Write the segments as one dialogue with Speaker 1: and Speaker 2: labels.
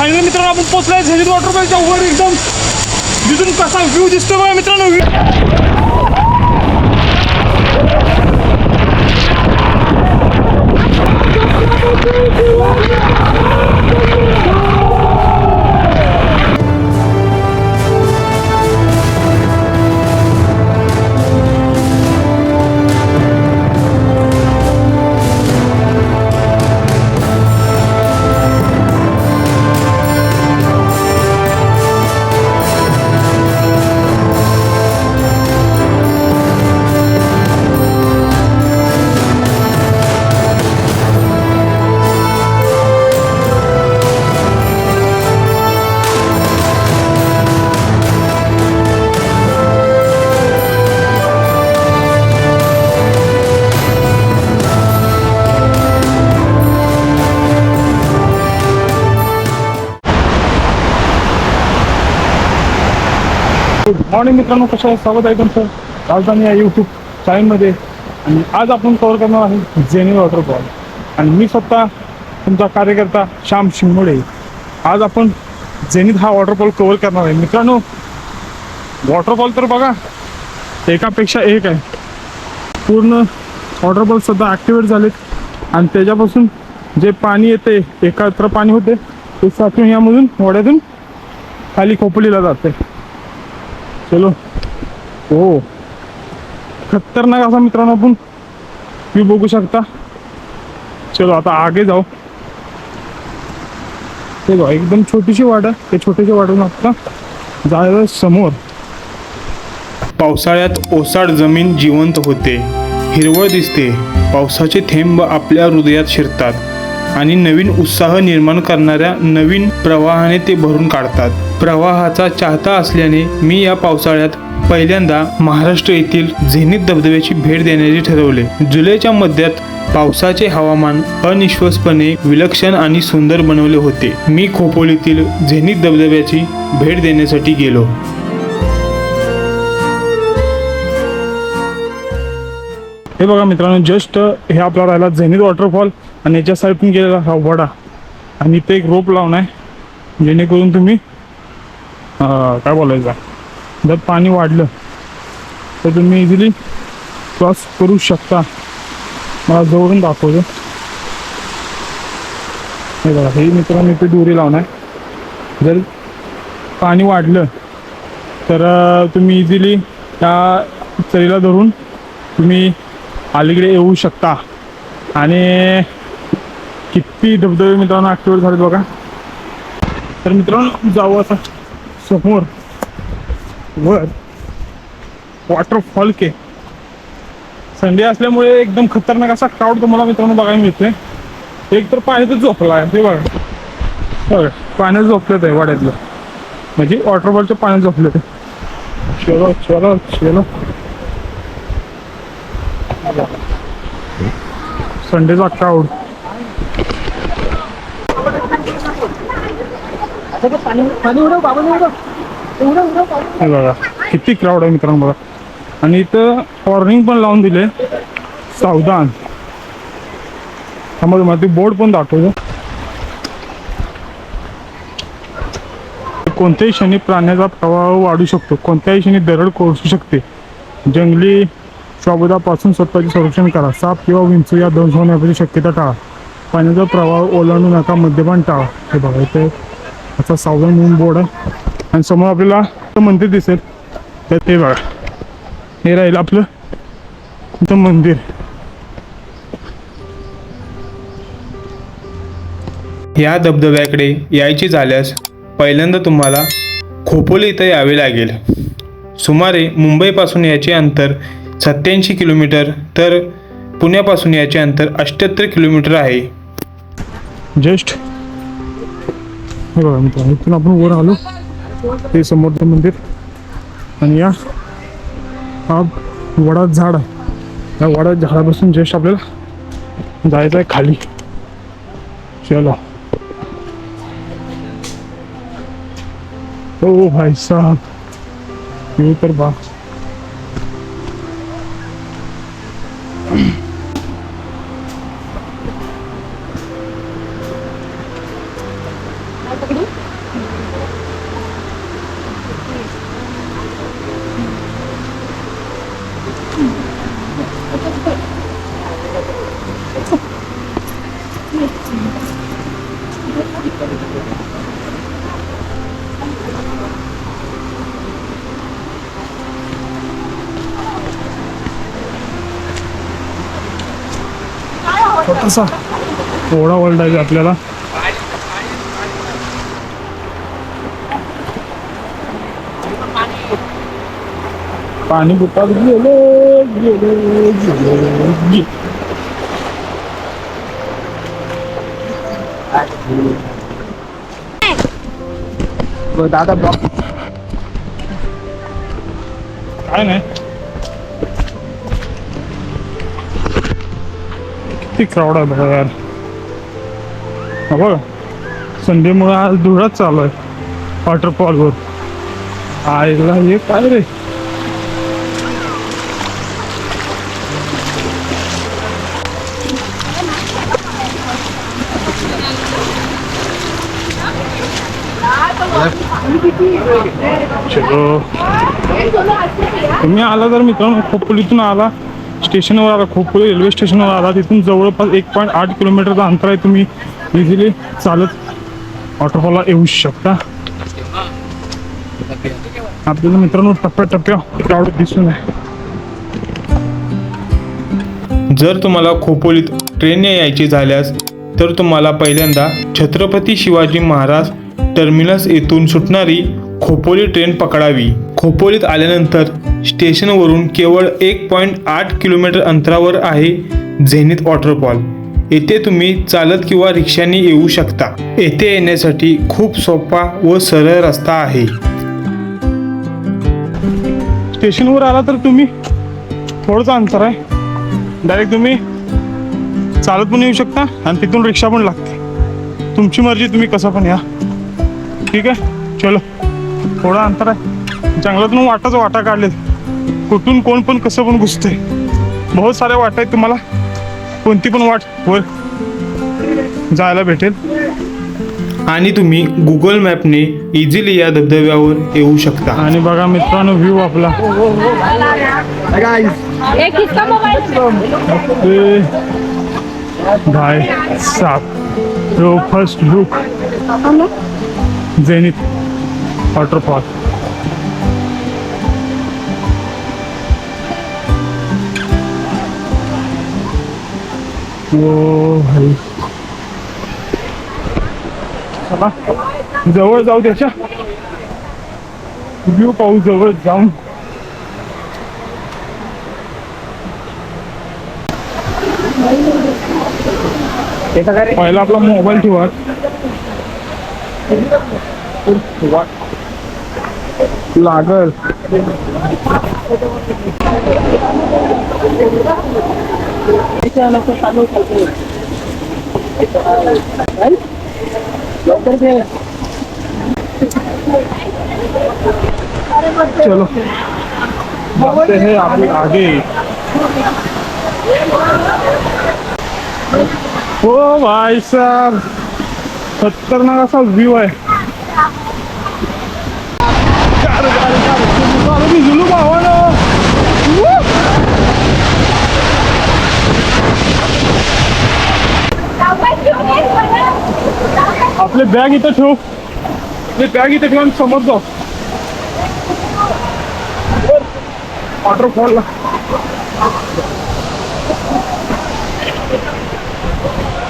Speaker 1: Finally मित्रांनो आपण पोहोचलोय झेनित वॉटरफॉलच्या वर एकदम तिथून कसा व्ह्यू दिसतो बघा मित्रांनो view. मॉर्निंग मित्रांनो कसं आहे स्वागत आहे तुमचं राजधानी या यूट्यूब चॅनलमध्ये आणि आज आपण कव्हर करणार आहे जेनी वॉटरफॉल. आणि मी स्वतः तुमचा कार्यकर्ता श्याम शिंगोडे. आज आपण जेनीत हा वॉटरफॉल कव्हर करणार आहे. मित्रांनो वॉटरफॉल तर बघा एकापेक्षा एक आहे. पूर्ण वॉटरफॉल सुद्धा ॲक्टिवेट झालेत. आणि त्याच्यापासून जे पाणी येते एकत्र पाणी होते ते साचून यामधून वड्यातून खाली खोपलीला जाते. चलो. हो. खतरनाक असा मित्रांनो आपण तुम्ही बघू शकता. चलो आता आगे जाऊ. ते बघा एकदम छोटीशी वाट आहे. ते छोटीशी वाटून आता जायला समोर.
Speaker 2: पावसाळ्यात ओसाड जमीन जिवंत होते. हिरवळ दिसते. पावसाचे थेंब आपल्या हृदयात शिरतात. आणि नवीन उत्साह निर्माण करणाऱ्या नवीन प्रवाहाने ते भरून काढतात. प्रवाहाचा चाहता असल्याने मी या पावसाळ्यात पहिल्यांदा महाराष्ट्र येथील झेनित धबधब्याची भेट देण्याचे ठरवले. जुलैच्या मध्यात पावसाचे हवामान अनिश्वसपणे विलक्षण आणि सुंदर बनवले होते. मी खोपोलीतील झेनित धबधब्याची भेट देण्यासाठी गेलो.
Speaker 1: हे बघा मित्रांनो जस्ट हे आपला राहिला झेनित वॉटरफॉल. आणि याच्या साईडून गेलेला हा वडा. आणि इथे एक रोप लावून आहे. जेणेकरून तुम्ही काय बोलायचं? जर पाणी वाढलं तर तुम्ही इझिली क्रॉस करू शकता. मला जवळून दाखवतो. हे बघा हे मित्रांनो इथे दोरी लावणार जर पाणी वाढलं तर तुम्ही इझिली त्या चरीला धरून तुम्ही अलीकडे येऊ शकता. आणि किती धबधबे मित्रांनो ॲक्टिवेट झालेत बघा. तर मित्रांनो जाऊ आता समोर. वर. वॉटरफॉल के. संडे असल्यामुळे एकदम खतरनाक असा क्राऊड तुम्हाला मित्रांनो बघायला मिळतोय. एक तर पाण्यातच झोपला आहे ते बघा. बघा पाण्यात झोपलेत आहे वाड्यातलं. म्हणजे वॉटरफॉलच्या पाण्यात झोपलं ते चलो चलो चलो. संडेचा क्राऊड हे बघा किती क्राऊड आहे मित्रांनो बघा. आणि इथं वॉर्निंग पण लावून दिले. सावधान. समज मला ते बोर्ड पण दाखवतो. कोणत्याही क्षणी प्राण्याचा प्रवाह वाढू शकतो. कोणत्याही क्षणी दरड कोसू शकते. जंगली शाबुदापासून स्वतःचे संरक्षण करा. साप किंवा विंचू या दोन होण्याची शक्यता टाळा. पाण्याचा प्रवाह ओलांडू नका. मद्यपान टाळा. हे बघा इथे असा सावधान म्हणून बोर्ड आहे. आणि समोर आपल्याला मंदिर दिसेल. तर ते बघा. हे राहील आपलं इथं मंदिर.
Speaker 2: या धबधब्याकडे यायचे झाल्यास पहिल्यांदा तुम्हाला खोपोली इथं यावे लागेल. सुमारे मुंबईपासून याचे अंतर सत्याऐंशी किलोमीटर तर पुण्यापासून याचे अंतर अठ्ठ्याहत्तर किलोमीटर आहे.
Speaker 1: जस्ट हे बघा मित्रांनो इथून आपण वर आलो. ते समोरचं मंदिर. आणि या हा वडा झाड आहे. या वडा झाडापासून जस्ट आपल्याला जायचं आहे खाली. चलो. हो ओ भाई साहब. ये तर बा. छोटासा ओढा ओरडायचा आपल्याला. पाणी बुटात गेलो गेलो गेलो
Speaker 3: दादा
Speaker 1: काय नाही. किती क्राऊड आहे बघा यार. बघ संडेमुळे आज धुळाच चालू आहे वॉटरफॉलवर आईला हे काय रे? तुम्ही आला तर मित्रांनो खोपोलीतून आला. स्टेशनवर आला खोपोली रेल्वे स्टेशनवर आला. तिथून जवळपास एक पॉईंट आठ किलोमीटरचं अंतर आहे. तुम्ही इझिली चालत वॉटरफॉलला येऊ शकता. आपल्याला मित्रांनो टप्प्या क्राऊड दिसून आहे.
Speaker 2: जर तुम्हाला खोपोलीत ट्रेनने यायचे झाल्यास तर तुम्हाला पहिल्यांदा छत्रपती शिवाजी महाराज टर्मिनस येथून सुटणारी खोपोली ट्रेन पकडावी. खोपोलीत आल्यानंतर स्टेशनवरून केवळ एक पॉईंट आठ किलोमीटर अंतरावर आहे झेनित वॉटरफॉल येथे तुम्ही चालत किंवा रिक्षाने येऊ शकता. येथे येण्यासाठी खूप सोपा व सरळ रस्ता आहे.
Speaker 1: स्टेशनवर आला तर तुम्ही थोडंसं अंतर आहे. डायरेक्ट तुम्ही चालत पण येऊ शकता आणि तिथून रिक्षा पण लागते. तुमची मर्जी तुम्ही कसं पण या. ठीक आहे? चलो. थोडं अंतर आहे. जंगलातून वाटाच वाटा काढलेत. कुठून कोण पण कसं पण घुसते बहुत साऱ्या वाटा आहेत तुम्हाला. कोणती पण वाट वर जायला भेटेल.
Speaker 2: आणि तुम्ही गुगल मॅपने इझिली या धबधब्यावर येऊ शकता.
Speaker 1: आणि बघा मित्रांनो व्ह्यू आपला.
Speaker 4: एक किसका मोबाइल
Speaker 1: ए, भाई साहब यो फर्स्ट लुक जेनित वॉटरफॉल जवळ जाऊ त्याच्या व्ह्यू हो पाहू जवळ जाऊन. पहिला आपला मोबाईल ठेवा. लागल. चलो बढ़ते हैं आगे आगे ओ भाई साहब खतरनाक असा व्ह्यू आहे कार, कार, कार. अरे मी झुलू भावानं. आपले बॅग इथं ठेव. आपले बॅग इथं ठेवून समोर जाऊ वॉटरफॉलला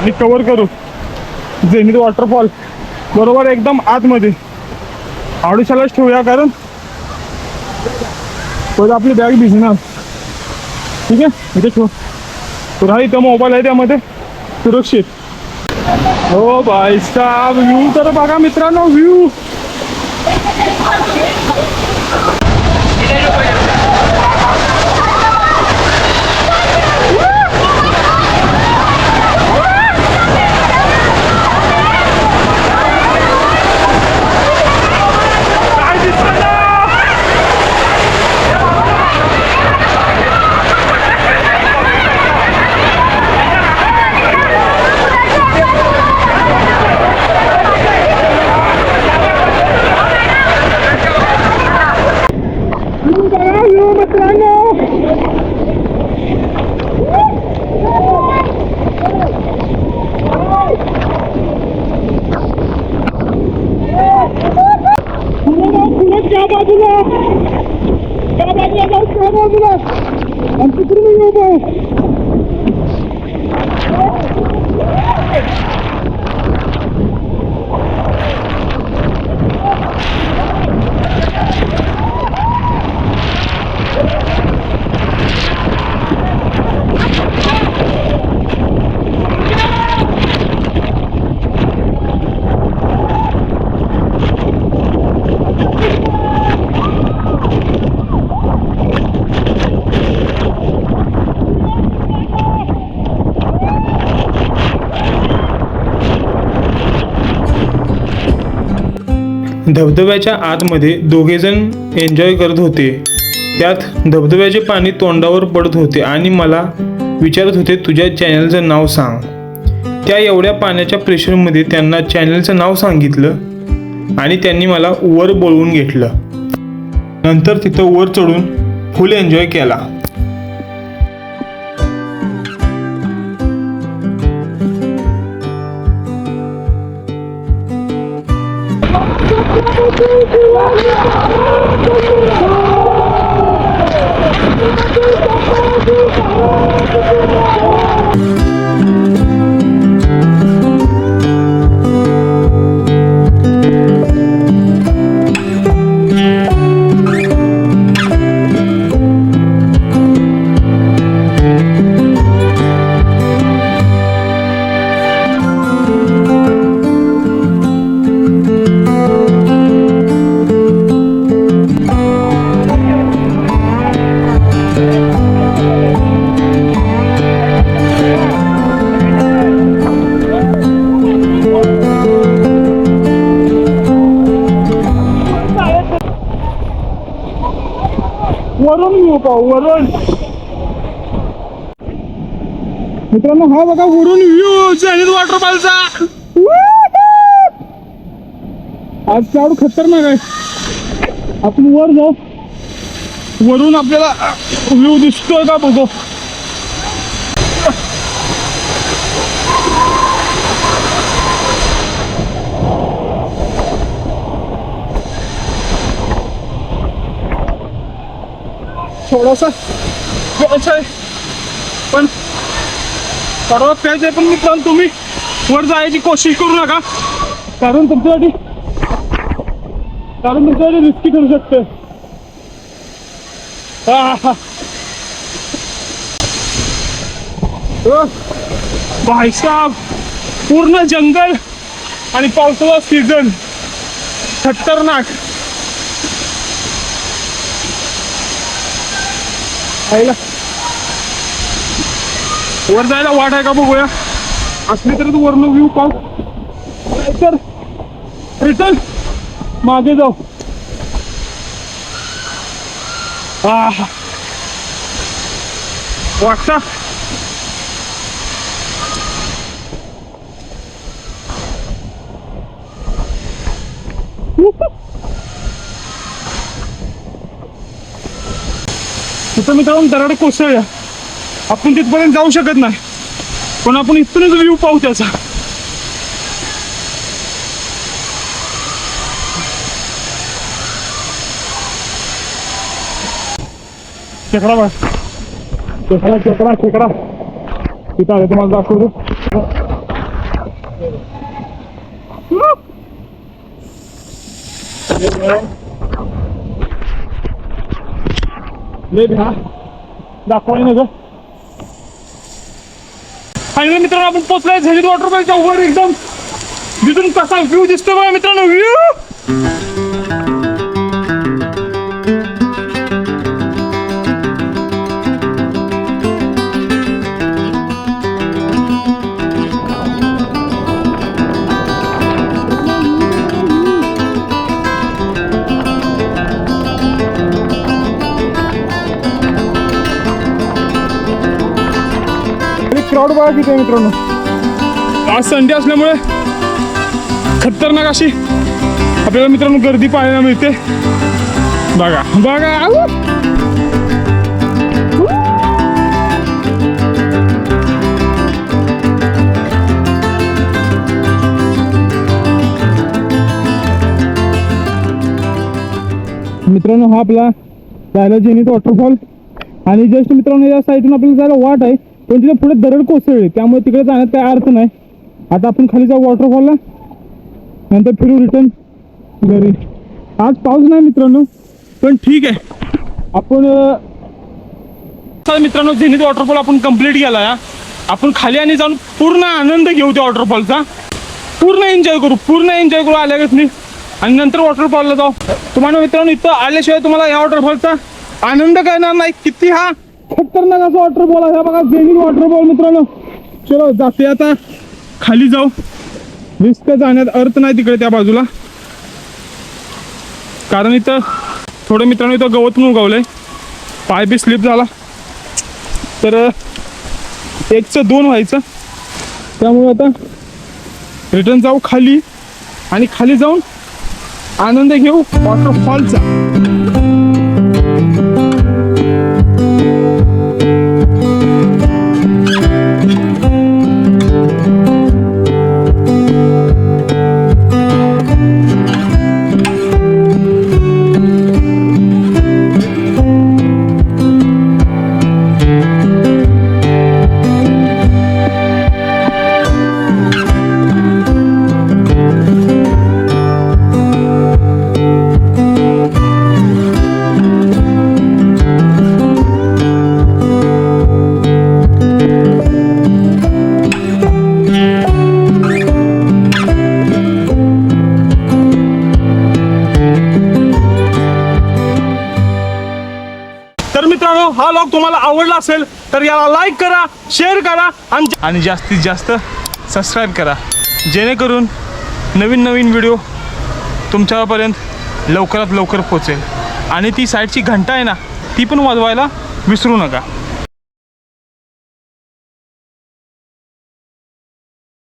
Speaker 1: आणि कवर करू. जेनीत वॉटरफॉल बरोबर एकदम आतमध्ये. आडुशालाच ठेवूया कारण पहिलं आपली बॅग भिजणार. ठीक आहे? इथे ठेव. तुला इथं मोबाईल आहे त्यामध्ये. सुरक्षित. हो भाई साहब व्ह्यू तर बघा मित्रांनो व्ह्यू. I'm ¡Anticriminales!
Speaker 2: धबधब्याच्या आतमध्ये दोघेजण एन्जॉय करत होते. त्यात धबधब्याचे पाणी तोंडावर पडत होते आणि मला विचारत होते तुझ्या चॅनलचं नाव सांग. त्या एवढ्या पाण्याच्या प्रेशरमध्ये त्यांना चॅनलचं नाव सांगितलं आणि त्यांनी मला वर बोलवून घेतलं. नंतर तिथं वर चढून फुल एन्जॉय केला.
Speaker 1: वरून वरून. मित्रांनो हा बघा वरून व्ह्यू जैनित वॉटरफॉलचा आज क्लाउड खतरनाक आहे. आपण वर जाऊ. वरून आपल्याला व्ह्यू दिसतोय का बघू. थोडासा. वेळच आहे. पण सर्वात कायच आहे पण मित्रांनो तुम्ही वर जायची कोशिश करू नका. कारण तुमच्यासाठी कारण तुमच्यासाठी रिस्की ठरू शकते. हो. भाईसाब पूर्ण जंगल आणि पावसाळा सीझन खतरनाक. आईला. वर जायला वाट आहे का बघूया? असली तरी तू वरनं व्ह्यू पाहू. तर रिटर्न मागे जाऊ. आहा. वाटता? तिथं मी जाऊन दराड कोसळल्या आपण तिथपर्यंत जाऊ शकत नाही. पण आपण इथूनच व्ह्यू पाहू त्याचा. खेकडा बघ खेकडा खेकडा खेकडा तिथं आले तुम्हाला दाखवतो. ले भ्या दाखवाय ना ग फायनली मित्रांनो आपण पोचलोय वॉटर पार्कच्या वर एकदम तिथून कसा व्ह्यू दिसतो बघा मित्रांनो व्ह्यू क्राऊड बघा आहे मित्रांनो? आज संडे असल्यामुळे खतरनाक अशी आपल्याला मित्रांनो गर्दी पाहायला मिळते. बघा बघा मित्रांनो हा आपला जायला जेनित वॉटरफॉल आणि जस्ट मित्रांनो या साईडून आपल्याला जायला वाट आहे. पण तिथे पुढे दरड कोसळली. त्यामुळे तिकडे जाण्यात काही अर्थ नाही. आता आपण खाली जाऊ वॉटरफॉलला नंतर फिरू रिटर्न घरी. आज पाऊस नाही मित्रांनो पण ठीक आहे. आपण चला मित्रांनो झेनित वॉटरफॉल आपण कंप्लीट केला या आपण खाली आणि जाऊन पूर्ण आनंद घेऊ त्या वॉटरफॉलचा पूर्ण एन्जॉय करू पूर्ण एन्जॉय करू आल्यागत मी आणि नंतर वॉटरफॉलला जाऊ. तुम्हाला मित्रांनो इथं आल्याशिवाय तुम्हाला या वॉटरफॉलचा आनंद करणार नाही. किती हा खतरनाक असा वॉटरफॉल आहे. हा बघा वॉटर वॉटरफॉल मित्रांनो. चलो जाते आता. खाली जाऊ. रिस्क जाण्यात अर्थ नाही तिकडे त्या बाजूला. कारण इथं थोडं मित्रांनो इथं गवत पण उगवलंय पाय बी स्लिप झाला. तर एकचं दोन व्हायचं. त्यामुळे आता रिटर्न जाऊ खाली. आणि खाली जाऊन आनंद घेऊ वॉटरफॉलचा आवडला असेल तर याला लाईक करा शेअर करा आणि जास्तीत जास्त सबस्क्राईब करा. जेणेकरून नवीन नवीन व्हिडिओ तुमच्यापर्यंत लवकरात लवकर पोचेल आणि ती साईडची घंटा आहे ना ती पण वाजवायला विसरू नका.